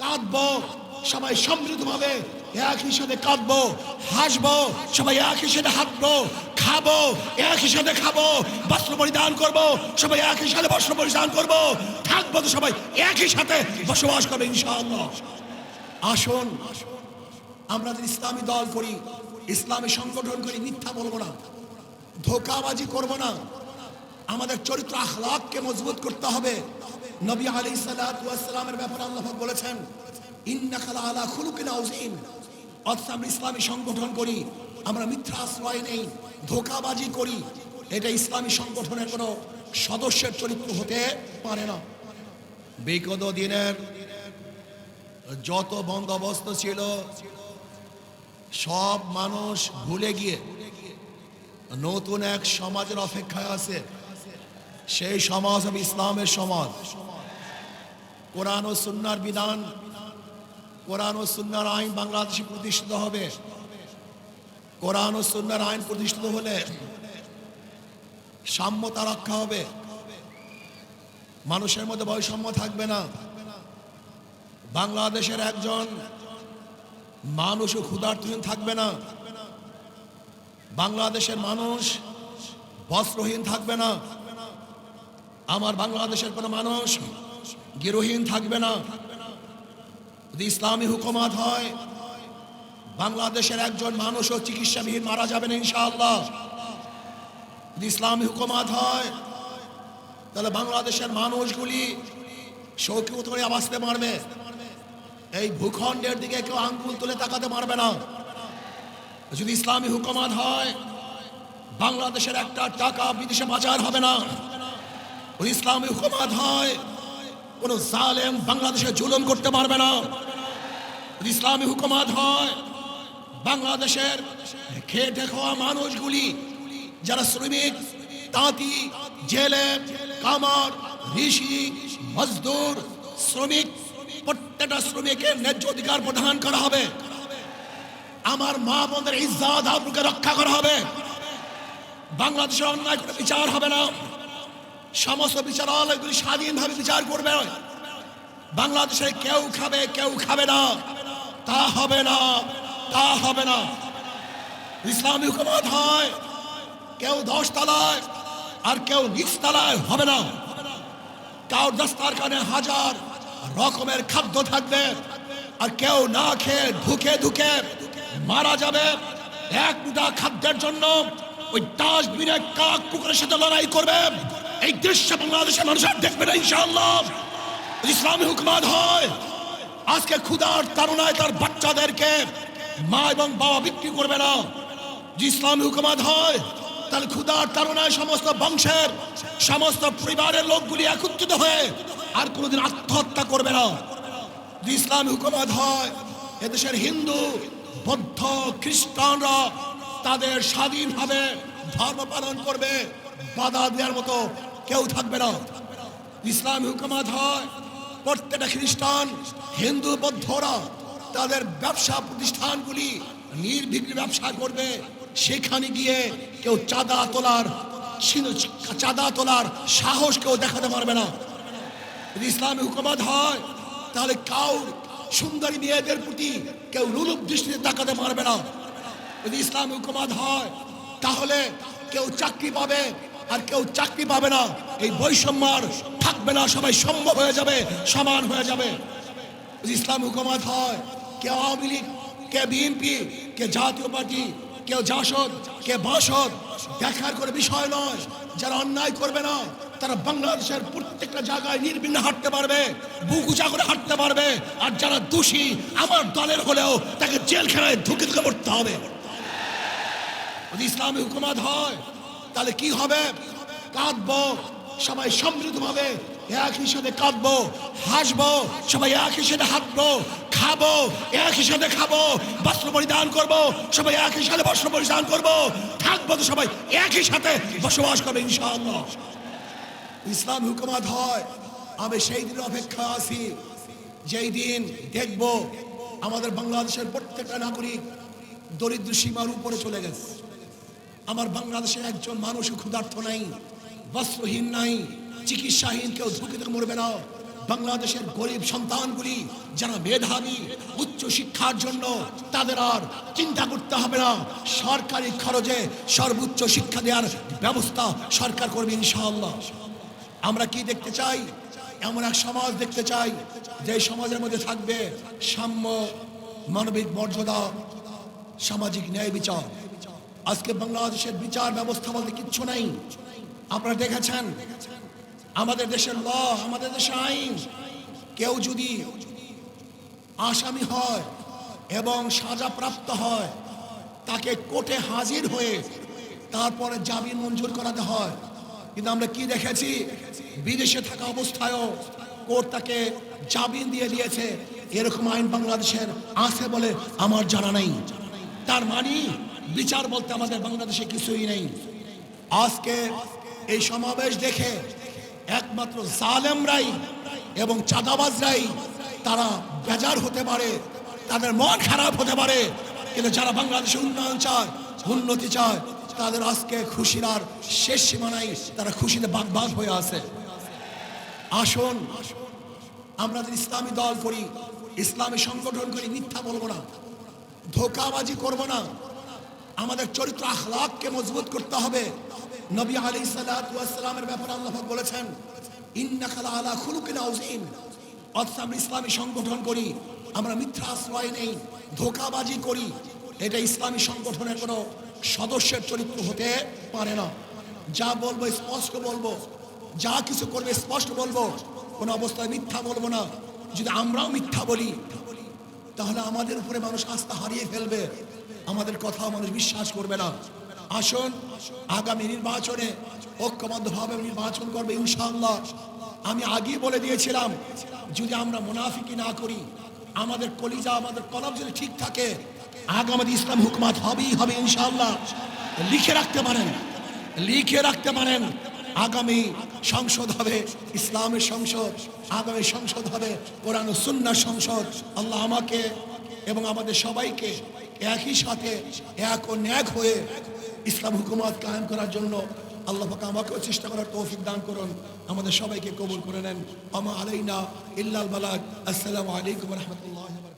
কাঁদবো, সবাই সমৃদ্ধভাবে একই সাথে কাঁদবো, হাসবো, সবাই একই সাথে হাঁটবো, খাব একই সাথে খাব, বস্ত্র পরিধান করব, সবাই একই সাথে বস্ত্র পরিধান করব, থাকব তো সবাই একই সাথে বসবাস করবে ইনশাআল্লাহ। আসুন, আমরা যদি ইসলামী দল করি, ইসলামী সংগঠন করি, মিথ্যা বলব না, ধোকাবাজি করব না, আমাদের চরিত্র আখলাককে মজবুত করতে হবে। নবী আলী সালামের ব্যাপারে আল্লাহ বলেছেন, ইন্নাকালা আলা খুলুকিন আউজিম অথচ আমরা ইসলামী সংগঠন করি, আমরা মিথ্যা আশ্রয় নেই, ধোকাবাজি করি। এটা ইসলামী সংগঠনের কোনো সদস্যের চরিত্র হতে পারে না। বিগত দিনের যত বন্দোবস্ত ছিল, সব মানুষ ভুলে গিয়ে নতুন এক সমাজের অপেক্ষায় আছে। সেই সমাজ ইসলামের সমাজ। কোরআন ও সুন্নার বিধান, কোরআন ও সুন্নার আইন বাংলাদেশে প্রতিষ্ঠিত হবে। কোরআন ও সুন্নার আইন প্রতিষ্ঠিত হলে সাম্যতা রক্ষা হবে। মানুষের মধ্যে বৈষম্য থাকবে না। বাংলাদেশের একজন মানুষও ক্ষুধার্তহীন থাকবে না। বাংলাদেশের মানুষ বস্ত্রহীন থাকবে না। আমার বাংলাদেশের কোনো মানুষ গিরোহীন থাকবে না। যদি ইসলামী হুকুমাত হয়, বাংলাদেশের একজন মানুষও চিকিৎসাবিহীন মারা যাবেন ইনশাআল্লাহ। যদি ইসলামী হুকুমাত হয়, তাহলে বাংলাদেশের মানুষগুলি শৌকিত করে বাঁচতে পারবে। এই ভূখণ্ডের দিকে কেউ আঙ্গুল তুলে তাকাতে পারবে না। যদি ইসলামী হুকুমাত হয়, বাংলাদেশের একটা টাকা বিদেশে বাজার হবে না। ইসলামী হুকুমাত হয় কোন জালেম বাংলাদেশে জুলুম করতে পারবে না। ইসলামী হুকুমাত হয়, বাংলাদেশের খেটে খাওয়া মানুষগুলি, যারা শ্রমিক, তাঁতি, জেলে, কামার, ঋষি, মজদুর, শ্রমিক, প্রত্যেকটা শ্রমিকের ন্যায্য অধিকার প্রদান করা হবে। আমার মা বোনদের ইজ্জাত আবরুকে রক্ষা করা হবে। বাংলাদেশের অন্যায় কোনো বিচার হবে না। সমস্ত বিচারালয়গুলি স্বাধীনভাবে বিচার করবে। বাংলাদেশে কেউ খাবে কেউ খাবে না। তা হবে না, তা হবে না। ইসলামী হুকুমত হয়, কেউ দশ তলায় আর কেউ নিচ তলায় হবে না। কাউর দস্তার কানে হাজার রকমের খাদ্য থাকবে আর কেউ না খেয়ে ঢুকে ঢুকে মারা যাবে। এক মুঠা খাদ্যের জন্য ওই ডাস্টবিনে কাক কুকুরের সাথে লড়াই করবে। এই দৃশ্য বাংলাদেশের মানুষ আর দেখবে না, ইনশাআল্লাহ। ইসলামী হুকুমাত হয়, আজকে ক্ষুধার তারুণায় তার বাচ্চাদেরকে মা এবং বাবা বিক্রি করবে না। যে ইসলামী হুকুমাত হয়, তাহলে ক্ষুধার তারুণায় সমস্ত বংশের, সমস্ত পরিবারের লোকগুলি একত্রিত হয়ে আর কোনোদিন আত্মহত্যা করবে না। যদি ইসলামী হুকুমাত হয়, এদেশের হিন্দু, বৌদ্ধ, খ্রিস্টানরা তাদের স্বাধীনভাবে ধর্ম পালন করবে। বাধা দেওয়ার মতো কেউ থাকবে না। ইসলামী হুকুমাত হয়, প্রত্যেকটা খ্রিস্টান, হিন্দু, বৌদ্ধরা তাদের ব্যবসা প্রতিষ্ঠানগুলি নির্বিঘ্নে ব্যবসা করবে। সেখানে গিয়ে কেউ চাঁদা তোলার চাঁদা তোলার সাহস কেউ দেখাতে পারবে না। যদি ইসলামী হুকুমাত হয়, তাহলে কাউ সুন্দরী মেয়েদের প্রতি কেউ লুলুপ দৃষ্টিতে তাকাতে পারবে না। যদি ইসলামী হুকুমাত হয়, তাহলে কেউ চাকরি পাবে আর কেউ চাকরি পাবে না। এই বৈষম্য আর থাকবে না, সবাই সম্ভব হয়ে যাবে, সমান হয়ে যাবে। ইসলাম হুকুমাত হয়, কে আওয়ামী লীগ, কে বিএনপি, কে জাতীয় পার্টি কেউ জাসদ, কে বাসদ, দেখার করে বিষয় নয়। যারা অন্যায় করবে না, তারা বাংলাদেশের প্রত্যেকটা জায়গায় নির্বিঘ্নে হাঁটতে পারবে, বুক উঁচা করে হাঁটতে পারবে। আর যারা দোষী, আমার দলের হলেও তাকে জেলখানায় ঢুকে ঢুকে পড়তে হবে। যদি ইসলামী হুকুমাত হয়, তাহলে কি হবে? কাঁদবো, সবাই সমৃদ্ধ সমৃদ্ধভাবে একই সাথে কাঁদবো, হাসবো, সবাই একই সাথে হাঁটবো, খাব একই সাথে খাব, বস্ত্র পরিধান করব, সবাই একই সাথে বস্ত্র পরিধান করব, থাকব তো সবাই একই সাথে বসবাস করবে ইনশাআল্লাহ। ইসলাম হুকুমাত হয়, আমি সেই দিন অপেক্ষা আছি, যেই দিন দেখব আমাদের বাংলাদেশের প্রত্যেকটা নাগরিক দরিদ্র সীমার উপরে চলে গেছে। আমার বাংলাদেশে একজন মানুষ ক্ষুধার্থ নাই, বস্ত্রহীন নাই, চিকিৎসাহীন, কেউ ঝুঁকি থেকে মরবে না। বাংলাদেশের গরিব সন্তানগুলি যারা মেধাবী, উচ্চ শিক্ষার জন্য তাদের আর চিন্তা করতে হবে না। সরকারি খরচে সর্বোচ্চ শিক্ষা দেওয়ার ব্যবস্থা সরকার করবে ইনশাআল্লাহ। আমরা কি দেখতে চাই? এমন এক সমাজ দেখতে চাই, যে সমাজের মধ্যে থাকবে সাম্য, মানবিক মর্যাদা, সামাজিক ন্যায় বিচার। আজকে বাংলাদেশের বিচার ব্যবস্থা বলতে কিচ্ছু নাই। আপনারা দেখেছেন? আমাদের দেশের ল, আমাদের দেশের আইন। কেউ যদি আসামি হয় এবং সাজাপ্রাপ্ত হয়, তাকে কোর্টে হাজির হয়ে তারপরে জামিন মঞ্জুর করাতে হয়। কিন্তু আমরা কি দেখেছি? বিদেশে থাকা অবস্থায়ও কোর্ট তাকে জামিন দিয়ে দিয়েছে। এরকম আইন বাংলাদেশের আছে বলে আমার জানা নেই। তার মানে বিচার বলতে আমাদের বাংলাদেশে কিছুই নেই। আজকে এই সমাবেশ দেখে একমাত্র জালেমরাই এবং চাঁদাবাজরাই তারা বেজার হতে পারে, তাদের মন খারাপ হতে পারে, কিন্তু যারা বাংলাদেশে উন্নয়ন চায়, উন্নতি চায়, তাদের আজকে খুশির আর শেষ সীমানায় তারা খুশিতে বাগবাগ হয়ে আছে। আসুন, আমরা যদি ইসলামী দল করি, ইসলামী সংগঠন করি, মিথ্যা বলব না, ধোকাবাজি করব না আমাদের চরিত্র আখলাককে মজবুত করতে হবে। নবী আলী সাল্লামের ব্যাপারে আল্লাহ বলেছেন আলা খুলুকিন ইসলামী সংগঠন করি, আমরা মিথ্যা আশ্রয় নেই, ধোকাবাজি করি। এটা ইসলামী সংগঠনের কোনো সদস্যের চরিত্র হতে পারে না। যা বলব, স্পষ্ট বলব, যা কিছু করবে, স্পষ্ট বলব। কোনো অবস্থায় মিথ্যা বলব না। যদি আমরাও মিথ্যা বলি, তাহলে আমাদের উপরে মানুষ আস্থা হারিয়ে ফেলবে। আমাদের কথা মানুষ বিশ্বাস করবে না। আসুন, আগামী নির্বাচনে ঐক্যবদ্ধভাবে নির্বাচন করবে ইনশাআল্লাহ। আমি আগেই বলে দিয়েছিলাম, যদি আমরা মুনাফিকি না করি, আমাদের কলিজা, আমাদের কলম যদি ঠিক থাকে আগামী ইসলাম হুকুমাত হবেই হবে ইনশাআল্লাহ। লিখে রাখতে পারেন, লিখে রাখতে পারেন। আগামী সংসদ হবে ইসলামের সংসদ, আগামী সংসদ হবে কোরআন ও সুন্নাহর সংসদ। আল্লাহ আমাকে এবং আমাদের সবাইকে একই সাথে এক ও ন্যাক হয়ে ইসলাম হুকুমত কায়েম করার জন্য আল্লাহ পাক আমাকেও চেষ্টা করার তৌফিক দান করুন। আমাদের সবাইকে কবুল করে নেন। আমা আলাইনা ইল্লাল বালাক আসসালামু আলাইকুম রহমতুল্লাহ